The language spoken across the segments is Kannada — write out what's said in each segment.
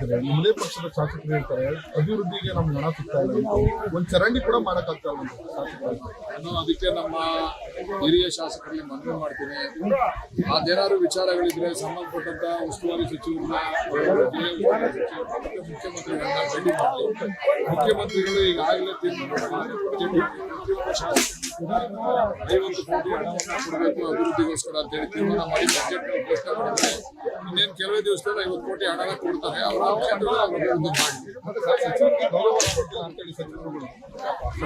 ಮಾತಾಡ್ತಾರೆ ನಮ್ಮದೇ ಪಕ್ಷದ ಶಾಸಕರು ಹೇಳ್ತಾರೆ ಅಭಿವೃದ್ಧಿಗೆ ನಮ್ಗೆ ಹಣ ಸಿಗ್ತಾ ಇಲ್ಲ. ಒಂದ್ ಚರಂಡಿ ಕೂಡ ಮಾಡಕ್ಕಾಗ್ತಾ ಇಲ್ಲ ಶಾಸಕರು. ನಾನು ಅದಕ್ಕೆ ನಮ್ಮ ಹಿರಿಯ ಶಾಸಕರಿಗೆ ಮನವಿ ಮಾಡ್ತೀನಿ. ಅದೇನಾದ್ರು ವಿಚಾರಗಳಿದ್ರೆ ಸಂಬಂಧಪಟ್ಟಂತ ಉಸ್ತುವಾರಿ ಸಚಿವರು ಮುಖ್ಯಮಂತ್ರಿಗಳನ್ನ ಭೇಟಿ ಮಾಡಿ. ಮುಖ್ಯಮಂತ್ರಿಗಳು ಈಗಾಗಲೇ ತೀರ್ಮಾನ ಕೂಡ ಐವತ್ತು ಕೋಟಿ ಹಣವನ್ನು ಕೊಡಬೇಕು ಅಭಿವೃದ್ಧಿಗೋಸ್ಕರ ಅಂತ ಹೇಳಿ ತೀರ್ಮಾನ ಮಾಡಿ, ಬಜೆಟ್ ಘೋಷಣೆ ಮಾಡಿದ್ದಾರೆ. ಇನ್ನೇನು ಕೆಲವೇ ದಿವಸದಲ್ಲಿ ಐವತ್ತು ಕೋಟಿ ಹಣನ ಕೊಡ್ತಾರೆ. ಅವರ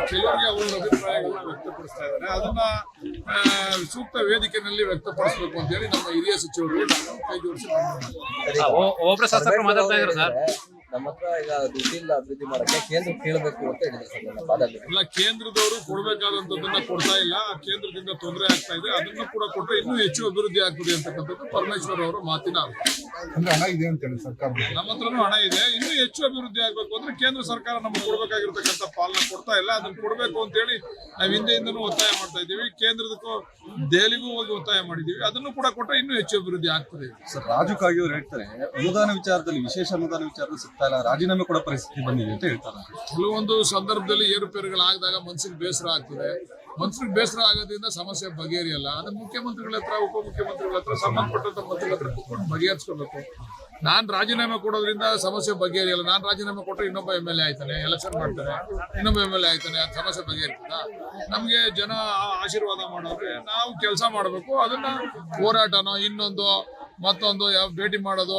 ಕೆಲವರಿಗೆ ಅವರ ಅಭಿಪ್ರಾಯಗಳನ್ನ ವ್ಯಕ್ತಪಡಿಸ್ತಾ ಇದ್ದಾರೆ. ಅದನ್ನ ಸೂಕ್ತ ವೇದಿಕೆಯಲ್ಲಿ ವ್ಯಕ್ತಪಡಿಸಬೇಕು ಅಂತ ಹೇಳಿ ನಮ್ಮ ಹಿರಿಯ ಸಚಿವರು ಕೈ ಜೋಡಿಸಿ ಮಾತಾಡ್ತಾ ಇದ್ರು, ಸರ್. ನಮ್ಮ ಹತ್ರ ಈಗ ದುಡ್ಡಿಲ್ಲ ಅಭಿವೃದ್ಧಿ ಮಾಡಕ್ಕೆ ಕೇಂದ್ರ ಕೇಳಬೇಕು ಅಂತ ಹೇಳಿದ್ರು ಸರ್ ನನ್ನ ಪಾದಲ್ಲಿ ಇಲ್ಲ ಕೇಂದ್ರದವರು ಕೊಡಬೇಕಾದಂತದನ್ನ ಕೊಡ್ತಾ ಇಲ್ಲ. ಆ ಕೇಂದ್ರದಿಂದ ತೊಂದರೆ ಆಗ್ತಾ ಇದೆ. ಅದನ್ನು ಕೂಡ ಕೊಟ್ಟರೆ ಇನ್ನೂ ಹೆಚ್ಚು ಅಭಿವೃದ್ಧಿ ಆಗ್ತದೆ ಅಂತಕ್ಕಂಥದ್ದು ಪರಮೇಶ್ವರ್ ಅವರ ಮಾತಿನ. ಅಂದ್ರೆ ಹಣ ಇದೆ ಅಂತೇಳಿ ಸರ್ಕಾರ ನಮ್ಮ ಹತ್ರನೂ ಹಣ ಇದೆ. ಇನ್ನೂ ಹೆಚ್ಚು ಅಭಿವೃದ್ಧಿ ಆಗ್ಬೇಕು ಅಂದ್ರೆ ಕೇಂದ್ರ ಸರ್ಕಾರ ನಮ್ಗೆ ಕೊಡ್ಬೇಕಾಗಿರ್ತಕ್ಕಂಥ ಪಾಲನ ಕೊಡ್ತಾ ಇಲ್ಲ. ಅದನ್ನ ಕೊಡ್ಬೇಕು ಅಂತ ಹೇಳಿ ನಾವು ಹಿಂದೆಯಿಂದನೂ ಒತ್ತಾಯ ಮಾಡ್ತಾ ಇದ್ದೀವಿ. ಕೇಂದ್ರದಕ್ಕೂ ದೆಹಲಿಗೂ ಹೋಗಿ ಒತ್ತಾಯ ಮಾಡಿದ್ದೀವಿ. ಅದನ್ನು ಕೂಡ ಕೊಟ್ಟರೆ ಇನ್ನೂ ಹೆಚ್ಚು ಅಭಿವೃದ್ಧಿ ಆಗ್ತದೆ. ಸರ್ ರಾಜು ಕಾಗೆ ಅವರು ಹೇಳ್ತಾರೆ ಅನುದಾನ ವಿಚಾರದಲ್ಲಿ ವಿಶೇಷ ಅನುದಾನ ವಿಚಾರದಲ್ಲಿ ಸಿಗ್ತಾ ಇಲ್ಲ ರಾಜೀನಾಮೆ ಕೊಡೋ ಪರಿಸ್ಥಿತಿ ಬಂದಿದೆ ಅಂತ ಹೇಳ್ತಾರೆ. ಕೆಲವೊಂದು ಸಂದರ್ಭದಲ್ಲಿ ಏರುಪೇರುಗಳಾಗದಾಗ ಮನ್ಸಿಗೆ ಬೇಸರ ಆಗ್ತದೆ. ಮನ್ಸಿಗೆ ಬೇಸರ ಆಗೋದ್ರಿಂದ ಸಮಸ್ಯೆ ಬಗೆಹರಿಯಲ್ಲ. ಅದನ್ನ ಮುಖ್ಯಮಂತ್ರಿಗಳ ಹತ್ರ, ಉಪಮುಖ್ಯಮಂತ್ರಿಗಳ ಹತ್ರ ಸಂಬಂಧಪಟ್ಟಂತ ಮಂತ್ರಿಗಳ ಹತ್ರ ಕೂತ್ಕೊಂಡು ಬಗೆಹರಿಸ್ಕೊಳ್ಬೇಕು. ನಾನ್ ರಾಜೀನಾಮೆ ಕೊಡೋದ್ರಿಂದ ಸಮಸ್ಯೆ ಬಗೆಹರಿಯಲ್ಲ. ನಾನ್ ರಾಜೀನಾಮೆ ಕೊಟ್ಟರೆ ಇನ್ನೊಬ್ಬ ಎಂ ಎಲ್ ಎ ಆಯ್ತಾನೆ ಎಲೆಕ್ಷನ್ ಮಾಡ್ತಾನೆ, ಇನ್ನೊಬ್ಬ ಎಂ ಎಲ್ ಎ ಆಯ್ತಾನೆ, ಅದು ಸಮಸ್ಯೆ ಬಗೆಹರಿತದ? ನಮ್ಗೆ ಜನ ಆಶೀರ್ವಾದ ಮಾಡೋದ್ರೆ ನಾವು ಕೆಲಸ ಮಾಡಬೇಕು. ಅದನ್ನ ಹೋರಾಟನೋ ಇನ್ನೊಂದು ಮತ್ತೊಂದು ಯಾವ ಭೇಟಿ ಮಾಡೋದು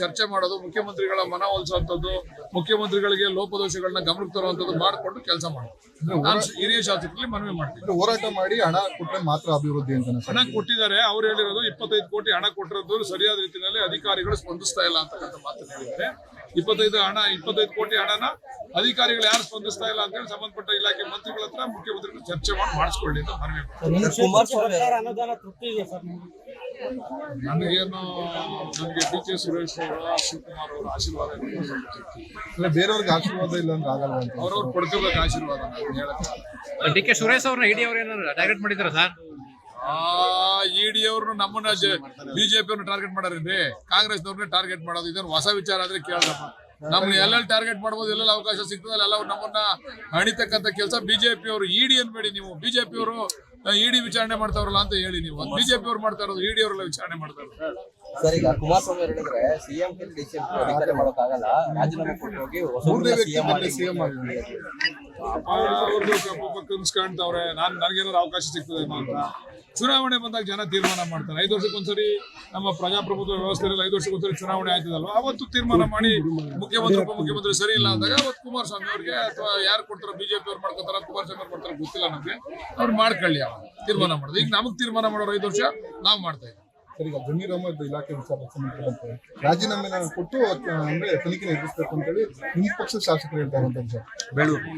ಚರ್ಚೆ ಮಾಡೋದು ಮುಖ್ಯಮಂತ್ರಿಗಳ ಮನವೊಲಿಸುವಂಥದ್ದು ಮುಖ್ಯಮಂತ್ರಿಗಳಿಗೆ ಲೋಪದೋಷಗಳನ್ನ ಗಮನಕ್ಕೆ ತರುವಂಥದ್ದು ಮಾಡಿಕೊಂಡು ಕೆಲಸ ಮಾಡೋದು ನಾನು ಹಿರಿಯ ಶಾಸಕರಲ್ಲಿ ಮನವಿ ಮಾಡ್ತೀನಿ. ಹೋರಾಟ ಮಾಡಿ ಹಣ ಕೊಟ್ಟರೆ ಮಾತ್ರ ಅಭಿವೃದ್ಧಿ ಅಂತ ಸರ್ ಹಣ ಕೊಟ್ಟಿದ್ದಾರೆ ಅವ್ರು ಹೇಳಿರೋದು ಇಪ್ಪತ್ತೈದು ಕೋಟಿ ಹಣ ಕೊಟ್ಟಿರೋದು ಸರಿಯಾದ ರೀತಿಯಲ್ಲಿ ಅಧಿಕಾರಿಗಳು ಸ್ಪಂದಿಸ್ತಾ ಇಲ್ಲ ಅಂತಕ್ಕಂಥ ಮಾತು ಹೇಳಿದ್ದಾರೆ. ಇಪ್ಪತ್ತೈದು ಹಣ ಇಪ್ಪತ್ತೈದು ಕೋಟಿ ಹಣನ ಅಧಿಕಾರಿಗಳು ಯಾರು ಸ್ಪಂದಿಸ್ತಾ ಇಲ್ಲ ಅಂತ ಹೇಳಿ ಸಂಬಂಧಪಟ್ಟ ಇಲಾಖೆ ಮಂತ್ರಿಗಳ ಹತ್ರ ಮುಖ್ಯಮಂತ್ರಿಗಳು ಚರ್ಚೆ ಮಾಡಿ ಮಾಡಿಸ್ಕೊಳ್ಳಿ ಅಂತ ಮನವಿ ನನಗೇನು ನನಗೆ ಡಿ ಕೆ ಸುರೇಶ್ ಅವರ ಶಿವಕುಮಾರ್ ಅವರ ಆಶೀರ್ವಾದ ಇಲ್ಲ ಬೇರೆಯವ್ರಿಗೆ ಆಶೀರ್ವಾದ ಇಲ್ಲ ಅಂದ್ರೆ ಆಗಲ್ಲ ಅಂತ ಅವ್ರವ್ರು ಪಡ್ಕೋಬೇಕು ಆಶೀರ್ವಾದ ಹೇಳಕ್ಕೆ ಡಿ ಕೆ ಸುರೇಶ್ ಅವ್ರನ್ನ ಇಡಿ ಅವ್ರು ಏನಾದ್ರು ಟಾರ್ಗೆಟ್ ಮಾಡಿದ್ರ ಸರ್ ಆ ಇಡಿ ಅವ್ರನ್ನ ನಮ್ಮನ್ನ ಬಿಜೆಪಿ ಅವ್ರನ್ನ ಟಾರ್ಗೆಟ್ ಮಾಡಾರೇನ್ರಿ ಕಾಂಗ್ರೆಸ್ನವ್ರನ್ನ ಟಾರ್ಗೆಟ್ ಮಾಡೋದು. ಇದನ್ನ ಹೊಸ ವಿಚಾರ ಆದ್ರೆ ಕೇಳಪ್ಪ ನಮ್ನ ಎಲ್ಲೆಲ್ಲಿ ಟಾರ್ಗೆಟ್ ಮಾಡ್ಬೋದು ಎಲ್ಲೆಲ್ಲ ಅವಕಾಶ ಸಿಗ್ತದೆ ಎಲ್ಲ ನಮ್ಮನ್ನ ಹಣಿತಕ್ಕಂಥ ಕೆಲಸ. ಬಿಜೆಪಿ ಅವರು ಇಡಿ ಅನ್ಬೇಡಿ ನೀವು. ಬಿಜೆಪಿ ಅವರು ಇಡಿ ವಿಚಾರಣೆ ಮಾಡ್ತಾವ್ರಲ್ಲ ಅಂತ ಹೇಳಿ ನೀವು. ಬಿಜೆಪಿ ಅವ್ರು ಮಾಡ್ತಾ ಇರೋದು ಇಡಿ ಅವರೆಲ್ಲ ವಿಚಾರಣೆ ಮಾಡ್ತಾರೆ ಸರ್ ಈಗ ಕುಮಾರಸ್ವಾಮಿ ಅವರು ಹೇಳಿದ್ರೆ ಸಿಎಂ ಅಧಿಕಾರಿ ಮಾಡೋಕ್ಕಾಗಲ್ಲ. ರಾಜೀನಾಮೆ ಕೊಟ್ಟು ಹೋಗಿ ಮೂರನೇ ಹೊಸ ವ್ಯಕ್ತಿ ಸಿಎಂ ಮತ್ತೆ ಸಿಎಂ ಆಗಿ ಅವ್ರದ್ದು ಪಾಪ ಕನ್ಸ್ ಕಾಣ್ತಾವ್ರೆ ನಾನ್ ನನಗೇನಾದ್ರು ಅವಕಾಶ ಸಿಗ್ತದೆ ಅಂತ. ಚುನಾವಣೆ ಬಂದಾಗ ಜನ ತೀರ್ಮಾನ ಮಾಡ್ತಾರೆ. ಐದು ವರ್ಷಕ್ಕೊಂದ್ಸರಿ ನಮ್ಮ ಪ್ರಜಾಪ್ರಭುತ್ವ ವ್ಯವಸ್ಥೆಯಲ್ಲಿ ಐದು ವರ್ಷಕ್ಕೊಂದ್ಸರಿ ಚುನಾವಣೆ ಆಯ್ತದಲ್ವ? ಅವತ್ತು ತೀರ್ಮಾನ ಮಾಡಿ ಮುಖ್ಯಮಂತ್ರಿ, ಉಪಮುಖ್ಯಮಂತ್ರಿ ಸರಿ ಇಲ್ಲ ಅಂದಾಗ ಅವತ್ತು ಕುಮಾರಸ್ವಾಮಿ ಅವ್ರಿಗೆ ಅಥವಾ ಯಾರು ಕೊಡ್ತಾರೋ ಬಿಜೆಪಿ ಅವ್ರು ಮಾಡ್ಕೊತಾರ, ಕುಮಾರಸ್ವಾಮಿ ಅವ್ರು ಮಾಡ್ತಾರ ಗೊತ್ತಿಲ್ಲ ನಮಗೆ. ಅವ್ರು ಮಾಡ್ಕೊಳ್ಳಿ ಅವಾಗ. ತೀರ್ಮಾನ ಮಾಡೋದು. ಈಗ ನಮಗ್ ತೀರ್ಮಾನ ಮಾಡೋರು ಐದು ವರ್ಷ, ನಾವು ಮಾಡ್ತಾ ಇದ್ದೀವಿ. ಸರ್ ಈಗ ಜಮೀರ್ ಅಹಮದ್ ಇಲಾಖೆ ವಿಚಾರಕ್ಕೆ ಸಂಬಂಧಪಟ್ಟಂತೆ ರಾಜೀನಾಮೆ ಕೊಟ್ಟು ಅಂದ್ರೆ ತನಿಖೆ ಅಂತ ಅಂತೇಳಿ ನಿಮ್ಮ ಪಕ್ಷದ ಶಾಸಕರು ಹೇಳ್ತಾರೆ ಅಂತ ಸರ್. ಬೆಳೂರು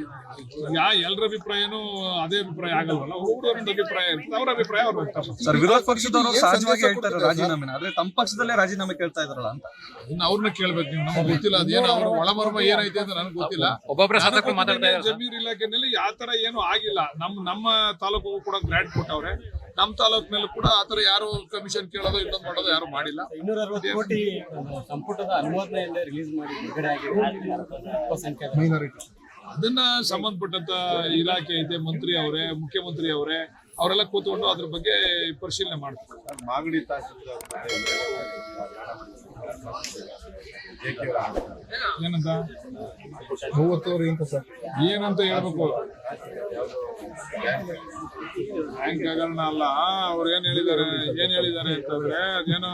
ಯಾ ಎಲ್ಲರ ಅಭಿಪ್ರಾಯನೂ ಅದೇ ಅಭಿಪ್ರಾಯ ಆಗಲ್ವಲ್ಲ? ಒಬ್ಬರೊಂದು ಅಭಿಪ್ರಾಯ ಇರ್ತದೆ ಅವ್ರ ಅಭಿಪ್ರಾಯ ಅವ್ರು ಸರ್ ವಿರೋಧ ಪಕ್ಷದವರು ಸಹಜವಾಗಿ ಹೇಳ್ತಾರೆ ರಾಜೀನಾಮೆ ರಾಜೀನಾಮೆನ. ಆದ್ರೆ ತಮ್ಮ ಪಕ್ಷದಲ್ಲೇ ರಾಜೀನಾಮೆ ಕೇಳ್ತಾ ಇದಾರಲ್ಲ ಅಂತ. ಇನ್ನು ಅವ್ರನ್ನ ಕೇಳ್ಬೇಕು ನೀವು ನಮ್ಗೆ ಗೊತ್ತಿಲ್ಲ. ಅದೇನೋ ಅವ್ರ ಒಳಮರ್ಮ ಏನೈತೆ ಅಂತ ನನಗೆ ಗೊತ್ತಿಲ್ಲ. ಒಬ್ಬೊಬ್ಬರ ಶಾಸಕರು ಮಾತಾಡ್ತಾ ಇದ್ದಾರೆ ಜಮೀರ್ ಇಲಾಖೆನಲ್ಲಿ ಯಾವ ತರ ಏನು ಆಗಿಲ್ಲ. ನಮ್ ನಮ್ಮ ತಾಲೂಕು ಕೂಡ ಗ್ರಾಂಟ್ ಕೊಟ್ಟವ್ರೆ. ನಮ್ಮ ಮೇಲೂ ಕೂಡ ಆತರ ಯಾರು ಕಮಿಷನ್ ಕೇಳೋದು ಇನ್ನೊಂದು ಮಾಡೋದು ಯಾರು ಮಾಡಿಲ್ಲ. ಇನ್ನೂರ ಅರವತ್ತು ಕೋಟಿ ಸಂಪುಟದ ಅನುಮೋದನೆಯಲ್ಲೇ ರಿಲೀಸ್ ಮಾಡಿ ಬಿಡುಗಡೆ ಆಗಿದೆ. ಅಲ್ಪಸಂಖ್ಯಾತ. ಮೈನಾರಿಟಿ ಅದನ್ನ ಸಂಬಂಧಪಟ್ಟಂತ ಇಲಾಖೆ ಐತೆ ಮಂತ್ರಿ ಅವರೇ ಮುಖ್ಯಮಂತ್ರಿ ಅವರೇ ಅವರೆಲ್ಲ ಕೂತ್ಕೊಂಡು ಅದ್ರ ಬಗ್ಗೆ ಪರಿಶೀಲನೆ ಮಾಡ್ತಾರೆ. ಮಾಗಡಿ ಏನಂತ? ಮೂವತ್ತುವರೆ ಅಂತ ಸರ್? ಏನಂತ ಹೇಳ್ಬೇಕು? ಬ್ಯಾಂಕ್ ಹಗರಣ ಅಲ್ಲ, ಅವ್ರು ಏನ್ ಹೇಳಿದ್ದಾರೆ? ಏನ್ ಹೇಳಿದ್ದಾರೆ ಅಂತಂದ್ರೆ, ಅದೇನು,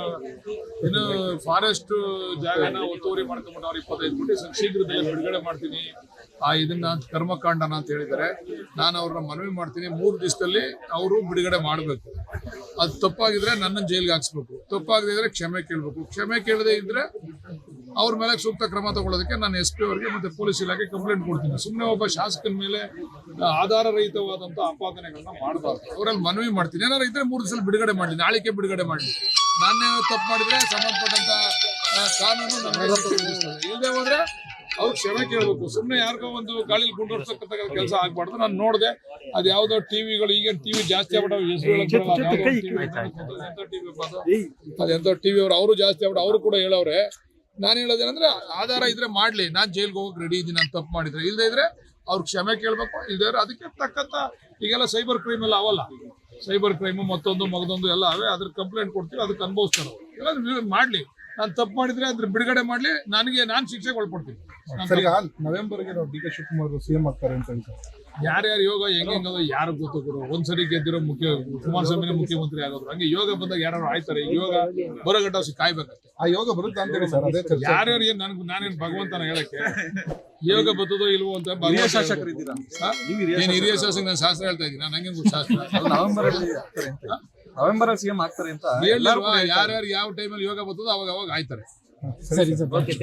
ಇನ್ನು ಫಾರೆಸ್ಟ್ ಜಾಗನ ಒತ್ತುವರಿ ಮಾಡ್ಕೊಂಡ್ಬಿಟ್ಟು ಅವ್ರ ಇಪ್ಪತ್ತೈದು ಕೋಟಿ ಶೀಘ್ರದಲ್ಲಿ ಶೀಘ್ರದಲ್ಲೇ ಬಿಡುಗಡೆ ಮಾಡ್ತೀನಿ. ಆ, ಇದನ್ನ ಕರ್ಮಕಾಂಡನ ಅಂತ ಹೇಳಿದ್ದಾರೆ. ನಾನು ಅವ್ರನ್ನ ಮನವಿ ಮಾಡ್ತೀನಿ. ಮೂರು ದಿವಸದಲ್ಲಿ ಅವರು ಬಿಡುಗಡೆ ಮಾಡಬೇಕು. ಅದು ತಪ್ಪಾಗಿದ್ರೆ ನನ್ನ ಜೈಲಿಗೆ ಹಾಕ್ಸ್ಬೇಕು. ತಪ್ಪಾಗದಿದ್ರೆ ಕ್ಷಮೆ ಕೇಳಬೇಕು. ಕ್ಷಮೆ ಕೇಳದೆ ಇದ್ರೆ ಅವ್ರ ಮೇಲೆ ಸೂಕ್ತ ಕ್ರಮ ತಗೊಳ್ಳೋದಕ್ಕೆ ನಾನು ಎಸ್ ಪಿ ಅವರಿಗೆ ಮತ್ತೆ ಪೊಲೀಸ್ ಇಲಾಖೆ ಕಂಪ್ಲೇಂಟ್ ಕೊಡ್ತೀನಿ. ಸುಮ್ಮನೆ ಒಬ್ಬ ಶಾಸಕನ ಮೇಲೆ ಆಧಾರ ಮಾಡ್ತಾರೆ ಆಪಾದನೆಗಳನ್ನ ಮಾಡಬಾರ್ದು. ಅವರಲ್ಲಿ ಮನವಿ ಮಾಡ್ತೀನಿ. ಏನಾದ್ರು ಇದ್ರೆ ಮೂರು ದಿವಸ ಬಿಡುಗಡೆ ಮಾಡಲಿ ನಾಳಿಕೆ ಬಿಡುಗಡೆ ಮಾಡಲಿ. ನಾನೇ ತಪ್ಪು ಮಾಡಿದ್ರೆ ಸಂಬಂಧಪಟ್ಟಂತ ಕಾನೂನು ಇಲ್ಲದೆ ಹೋದ್ರೆ ಅವ್ರು ಕ್ಷಮೆ ಕೇಳಬೇಕು. ಸುಮ್ಮನೆ ಯಾರಿಗೋ ಒಂದು ಗಾಳಿಲಿ ಗುಂಡೋರ್ಸಕ್ಕಂತ ಕೆಲಸ ಆಗ್ಬಾರ್ದು. ನಾನು ನೋಡಿದೆ ಅದು ಯಾವುದೋ ಟಿವಿಗಳು ಈಗ ಟಿವಿ ಜಾಸ್ತಿ ಆಗ್ಬಿಟ್ಟು ಹೆಸರು ಟಿವಿ ಅದೆಂತ ಟಿವಿ ಅವರು ಅವರು ಜಾಸ್ತಿ ಆಗ್ಬಿಟ್ಟು ಅವರು ಕೂಡ ಹೇಳವ್ರೆ ನಾನು ಹೇಳೋದೇನಂದ್ರೆ ಆಧಾರ ಇದ್ರೆ ಮಾಡ್ಲಿ. ನಾನ್ ಜೈಲ್ಗೆ ಹೋಗಕ್ಕೆ ರೆಡಿ ಇದ್ದೀನಿ ನಾನು ತಪ್ಪು ಮಾಡಿದ್ರೆ. ಇಲ್ಲದೆ ಇದ್ರೆ ಅವ್ರ ಕ್ಷಮೆ ಕೇಳ್ಬೇಕು ಇಲ್ಲದೆ ಇದ್ರೆ ಅದಕ್ಕೆ ತಕ್ಕಂತ ಈಗೆಲ್ಲ ಸೈಬರ್ ಕ್ರೈಮ್ ಎಲ್ಲ ಅವಲ್ಲ. ಸೈಬರ್ ಕ್ರೈಮ್ ಮತ್ತೊಂದು ಮಗದೊಂದು ಎಲ್ಲ ಅವೇ. ಅದ್ರ ಕಂಪ್ಲೇಂಟ್ ಕೊಡ್ತೀವಿ ಅದಕ್ಕೆ ಅನುಭವಿಸ್ತಾರೆ. ಇಲ್ಲ ಮಾಡ್ಲಿ. ನಾನು ತಪ್ಪು ಮಾಡಿದ್ರೆ ಅದ್ರ ಬಿಡುಗಡೆ ಮಾಡ್ಲಿ. ನನಗೆ ನಾನು ಶಿಕ್ಷೆಗೆ ಒಳಪಡ್ತೀನಿ ನವೆಂಬರ್ಗೆ ನಾವು ಡಿ ಕೆ ಶಿವಕುಮಾರ್ ಸಿಎಂ ಆಗ್ತಾರೆ ಅಂತ ಹೇಳ್ತಾರೆ. ಯಾರ್ಯಾರು ಯೋಗ ಹೆಂಗ್ ಅದು ಯಾರು ಗೊತ್ತು ಗುರು. ಒಂದ್ಸರಿ ಗೆದ್ದಿರೋ ಮುಖ್ಯ ಕುಮಾರಸ್ವಾಮಿನೇ ಮುಖ್ಯಮಂತ್ರಿ ಆಗೋದ್ರು. ಹಂಗೆ ಯೋಗ ಬಂದಾಗ ಯಾರು ಆಯ್ತಾರೆ? ಯೋಗ ಬರೋ ಗಂಟ ಕಾಯ್ಬೇಕಷ್ಟೇ ಆ ಯೋಗ ಬರುತ್ತೆ ಅಂತ ಹೇಳಿ ಸರ್ ಅದೇ ಚರ್ಚೆ ಯಾರ್ಯಾರು ಏನ್ ನನ್ಗೆ ನಾನೇನ್ ಭಗವಂತನ ಹೇಳಕ್ಕೆ? ಯೋಗ ಬರ್ತದೋ ಇಲ್ವೋ ಅಂತ ಭಗವಂತ ಹಿರಿಯ ಹಾ? ಹಿರಿಯ ಶಾಸಕ ನಾನು ಶಾಸ್ತ್ರ ಹೇಳ್ತಾ ಇದ್ದೀನಿ. ನಾನು ಹಂಗೆ ಶಾಸ್ತ್ರ? ನವೆಂಬರ್ ಅಲ್ಲಿ ಆಗ್ತಾರೆ ಅಂತ. ನವೆಂಬರ್ ಅಲ್ಲಿ ಸಿಎಂ ಆಗ್ತಾರೆ ಅಂತ. ಯಾರ್ಯಾರು ಯಾವ ಟೈಮಲ್ಲಿ ಯೋಗ ಬರ್ತದೋ ಅವಾಗ ಅವಾಗ ಆಯ್ತಾರೆ. ಸರಿ ಸರ್ ಓಕೆ